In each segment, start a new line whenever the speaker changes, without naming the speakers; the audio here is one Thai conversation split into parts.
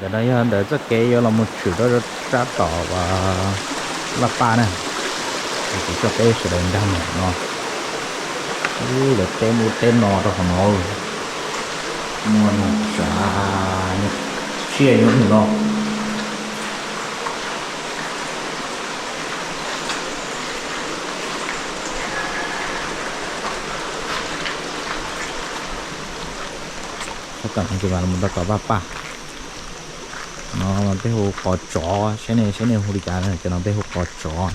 giờ đây ờ, để cho cái là một chủ đó rất ra tỏ và là ba này. Thì chỉ cho cái sự đánh đăng này nó Ui, để tên một tên nó đó không ngồi mua nó trả chia những nó. Tất cả những cái mà mình có ba ba. Nó mà bé hồ có chó cái này cái này hồ đi cả này cho nó bé hồ có chó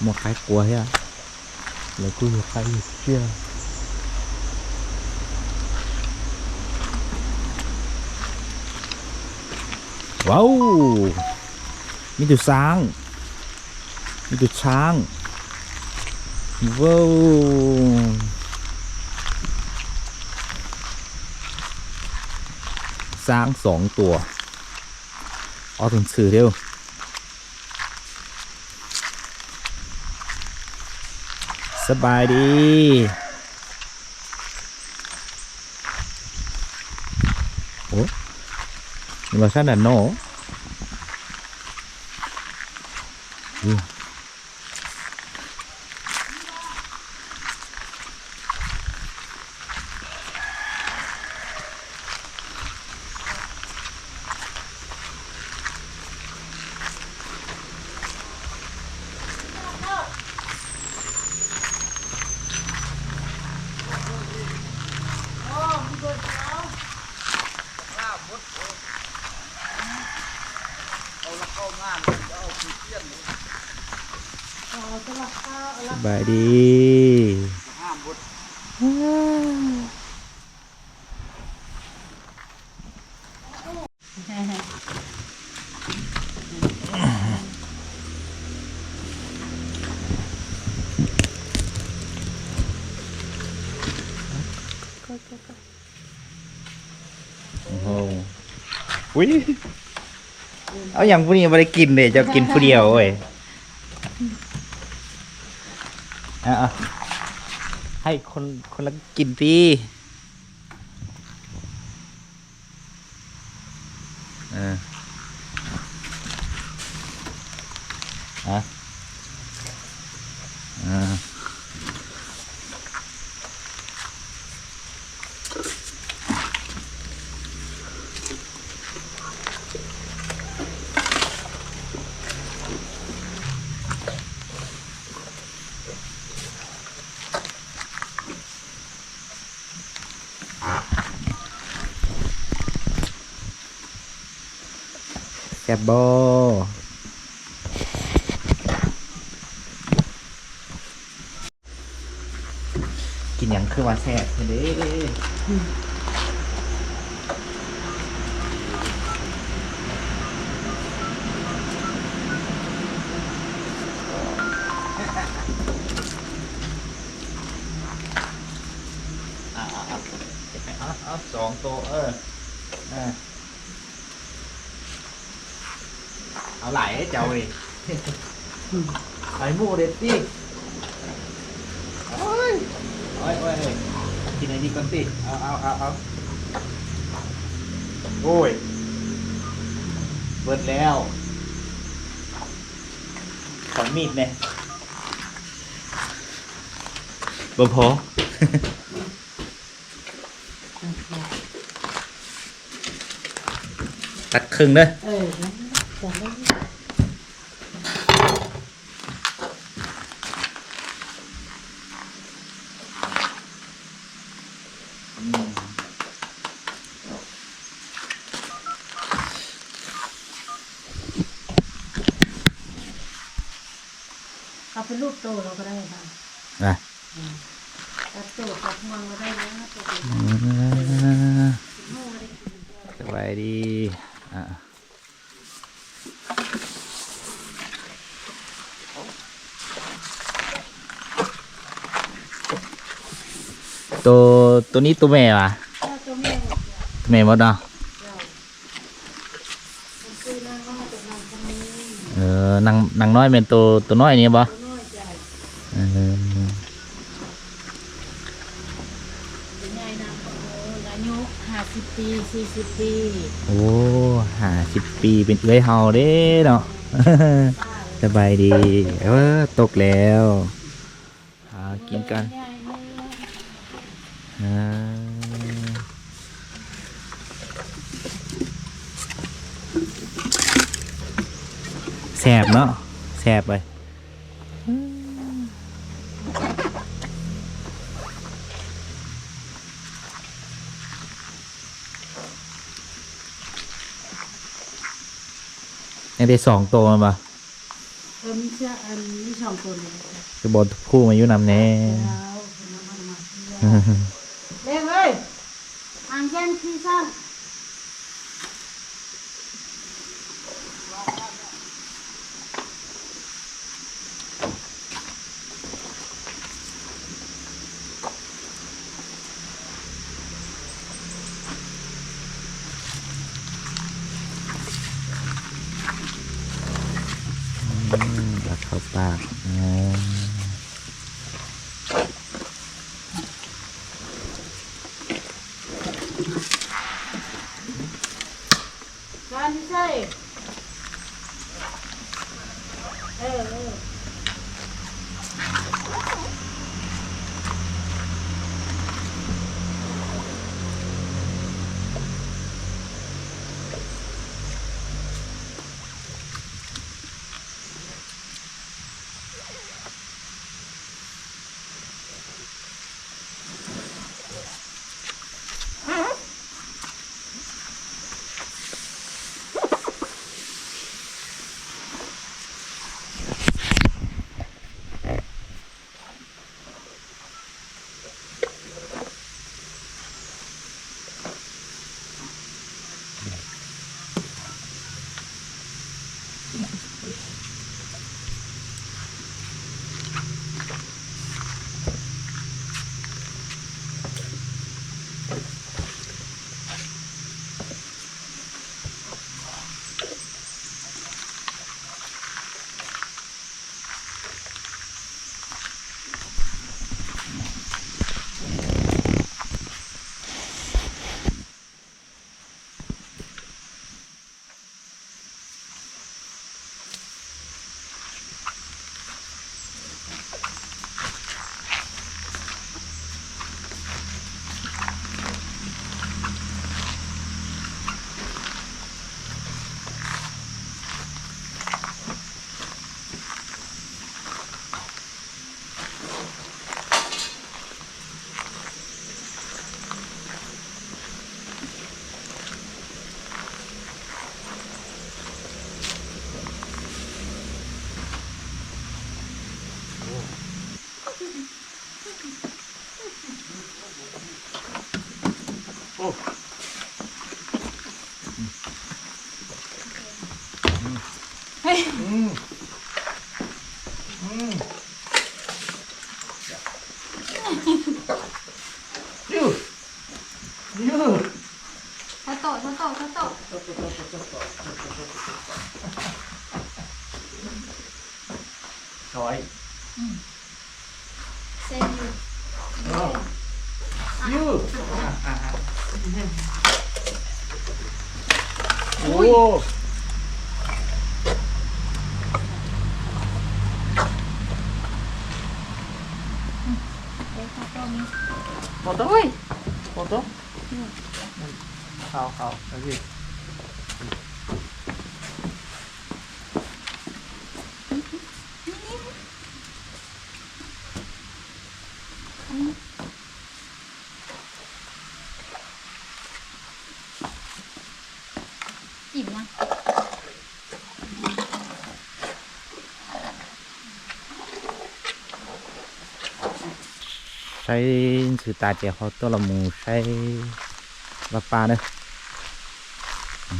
một cái cua hết lấy cua một cái gì chưa wow มีตัวช้างมีตัวช้าง ว้าว สร้างสองตัวเอาถึงสื่อเร็วสบายดีโอ้ยมาขั้นดันโนอื บายดีโอ้โหเอาอย่างพวกนี้ไม่ได้กินเลยจะกินผู้เดียวเว้ย อะให้คนคนละกินดี ซบโบกินหยังคือว่าแซ่บเด้เอาเออาเอสองตัวเออออเอาไหลให้เจ้าดิไหลหมูเด็ดดิโอ้ยโอ้ยโอ้ยเอ้ยกินอะไรดีก่อนสิเอาเอาเอาเอาโอ้ยเบิดแล้วขอมีดเนี่ยบ่พอตัดครึ่งเด้อ
เออจะได้ เอาเป็นรูปโตเราก็ได้ค่ะ
นะ
ตัดโตตัดมองก็ได้นะตัวเป็น
อืมสบายดีอะตัวตัวนี้ตัวแม่ป่ะ
ถ้าตัวแม่หมด
ตัวแม่หมดเนาะ
เรามันคือนางก็มาเป็นนางคนนี้
เออนางนางน้อยเป็นตัวตัวน้อยนี่ป่ะ
ตัวน้อยใจ
เออ
นะโอ้อายุห้าสิบปีสี่สิบปี
โอ้ห้าสิบปีเป็นเอื้อยเฮาเด้เนาะสบายดีเออตกแล้วหากินกัน
ใหญ่เลย
อ่าแสบเนาะแสบไปยั งได้สองตัวมันปะ
เออมีเสื้ออันมีสองคนเลยค่ะ
คือบอลคู่มาอยู่นำแน่
แล้วคนน้ำมันมาเร็วเฮ้ยอ่างแก้มที่สร้า ง
รักเข้าปาก
นะ
어. 哦。好的，喂，好的，嗯，嗯，好好，再见。嗯。say sự tài trẻ họ tôi là mù say và pa nữa. Ừ.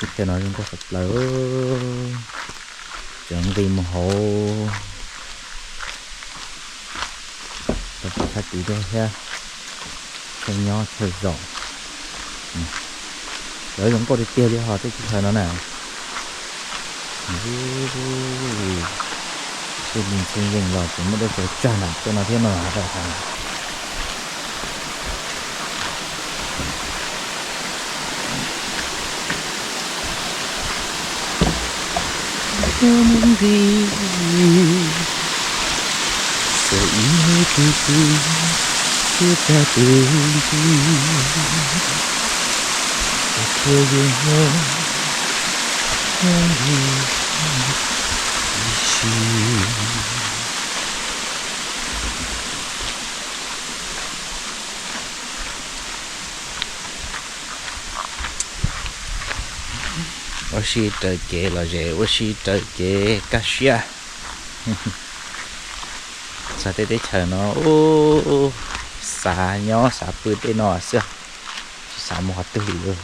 Cái cho nó chúng ta sập lỡ chẳng bị một hộ tập phát chỉ đây ha. Không nho thời rộng đỡ ừ. chúng cô đi tiêu cho họ tới thời nó nào. Ừ thì gì? Sợ ý hơi từ ta từ từ Chưa dừng hơn Chỉ 我是得给了这，我是得给个些，啥得得吃呢？哦，啥鸟啥不得呢？是，啥么都有。